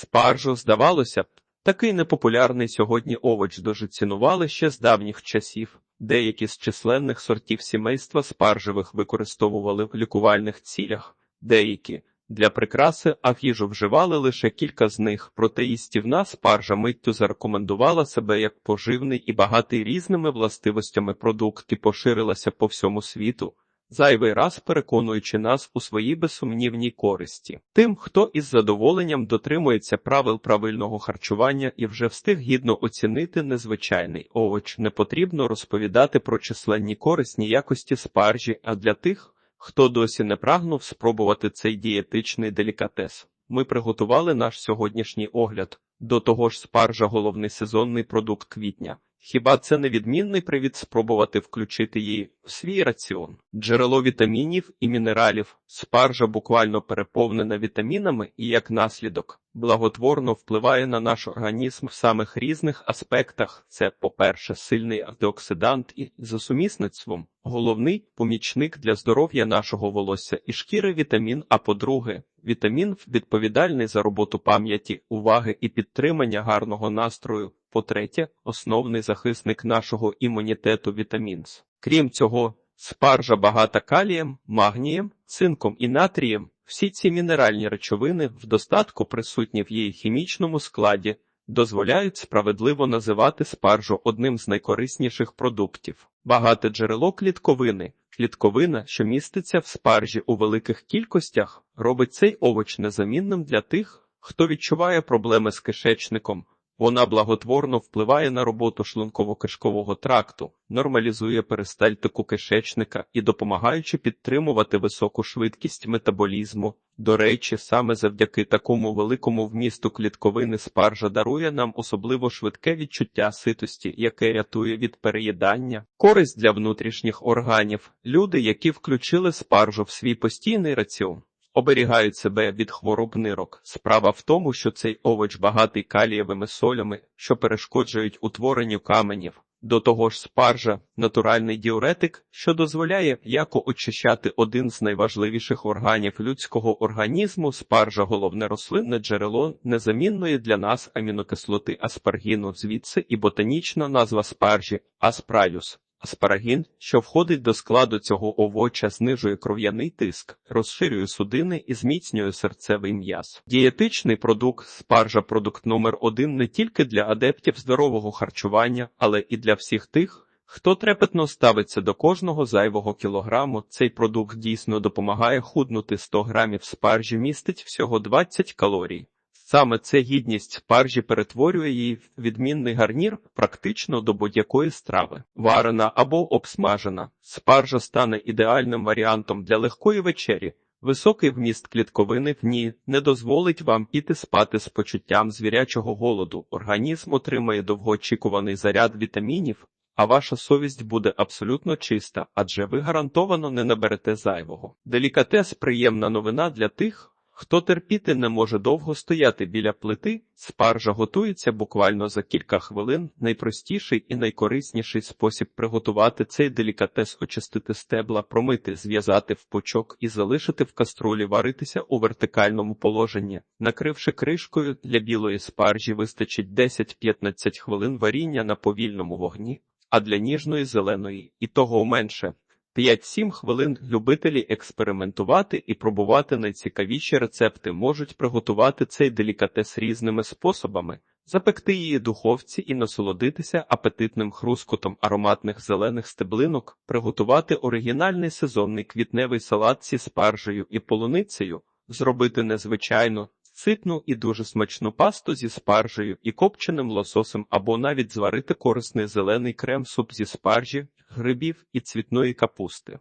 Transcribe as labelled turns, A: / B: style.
A: Спаржу, здавалося б, такий непопулярний сьогодні овоч дуже цінували ще з давніх часів. Деякі з численних сортів сімейства спаржевих використовували в лікувальних цілях, деякі для прикраси, а в їжу вживали лише кілька з них. Проте їстівна спаржа миттю зарекомендувала себе як поживний і багатий різними властивостями продукт і поширилася по всьому світу зайвий раз переконуючи нас у своїй безсумнівній користі. Тим, хто із задоволенням дотримується правил правильного харчування і вже встиг гідно оцінити незвичайний овоч, не потрібно розповідати про численні корисні якості спаржі, а для тих, хто досі не прагнув спробувати цей дієтичний делікатес. Ми приготували наш сьогоднішній огляд. До того ж, спаржа головний сезонний продукт квітня. Хіба це не відмінний привід спробувати включити її в свій раціон? Джерело вітамінів і мінералів, спаржа буквально переповнена вітамінами і як наслідок благотворно впливає на наш організм в самих різних аспектах. Це, по-перше, сильний антиоксидант і за сумісництвом головний помічник для здоров'я нашого волосся і шкіри вітамін. А по-друге, вітамін відповідальний за роботу пам'яті, уваги і підтримання гарного настрою. По-третє, основний захисник нашого імунітету вітамін С. Крім цього, спаржа багата калієм, магнієм, цинком і натрієм. Всі ці мінеральні речовини в достатку присутні в її хімічному складі, дозволяють справедливо називати спаржу одним з найкорисніших продуктів. Багате джерело клітковини. Клітковина, що міститься в спаржі у великих кількостях, робить цей овоч незамінним для тих, хто відчуває проблеми з кишечником. Вона благотворно впливає на роботу шлунково-кишкового тракту, нормалізує перистальтику кишечника і допомагаючи підтримувати високу швидкість метаболізму. До речі, саме завдяки такому великому вмісту клітковини спаржа дарує нам особливо швидке відчуття ситості, яке рятує від переїдання, користь для внутрішніх органів. Люди, які включили спаржу в свій постійний раціон, оберігають себе від хвороб нирок. Справа в тому, що цей овоч багатий калієвими солями, що перешкоджують утворенню каменів. До того ж, спаржа натуральний діуретик, що дозволяє яко очищати один з найважливіших органів людського організму. Спаржа головне рослинне джерело незамінної для нас амінокислоти аспаргіну, звідси і ботанічна назва спаржі аспраюс. Аспарагін, що входить до складу цього овоча, знижує кров'яний тиск, розширює судини і зміцнює серцевий м'яз. Дієтичний продукт спаржа продукт номер один не тільки для адептів здорового харчування, але і для всіх тих, хто трепетно ставиться до кожного зайвого кілограму. Цей продукт дійсно допомагає худнути 100 грамів спаржі, містить всього 20 калорій. Саме це гідність спаржі перетворює її в відмінний гарнір практично до будь-якої страви. Варена або обсмажена. Спаржа стане ідеальним варіантом для легкої вечері. Високий вміст клітковини в ній не дозволить вам піти спати з почуттям звірячого голоду. Організм отримає довгоочікуваний заряд вітамінів, а ваша совість буде абсолютно чиста, адже ви гарантовано не наберете зайвого. Делікатес приємна новина для тих. Хто терпіти не може довго стояти біля плити, спаржа готується буквально за кілька хвилин. Найпростіший і найкорисніший спосіб приготувати цей делікатес очистити стебла, промити, зв'язати в пучок і залишити в каструлі варитися у вертикальному положенні. Накривши кришкою для білої спаржі, вистачить 10-15 хвилин варіння на повільному вогні, а для ніжної зеленої і того менше. 5-7 хвилин любителі експериментувати і пробувати найцікавіші рецепти можуть приготувати цей делікатес різними способами, запекти її духовці і насолодитися апетитним хрускотом ароматних зелених стеблинок, приготувати оригінальний сезонний квітневий салат зі спаржею і полуницею, зробити незвичайно ситну і дуже смачну пасту зі спаржею і копченим лососем або навіть зварити корисний зелений крем-суп зі спаржі, грибів і цвітної капусти.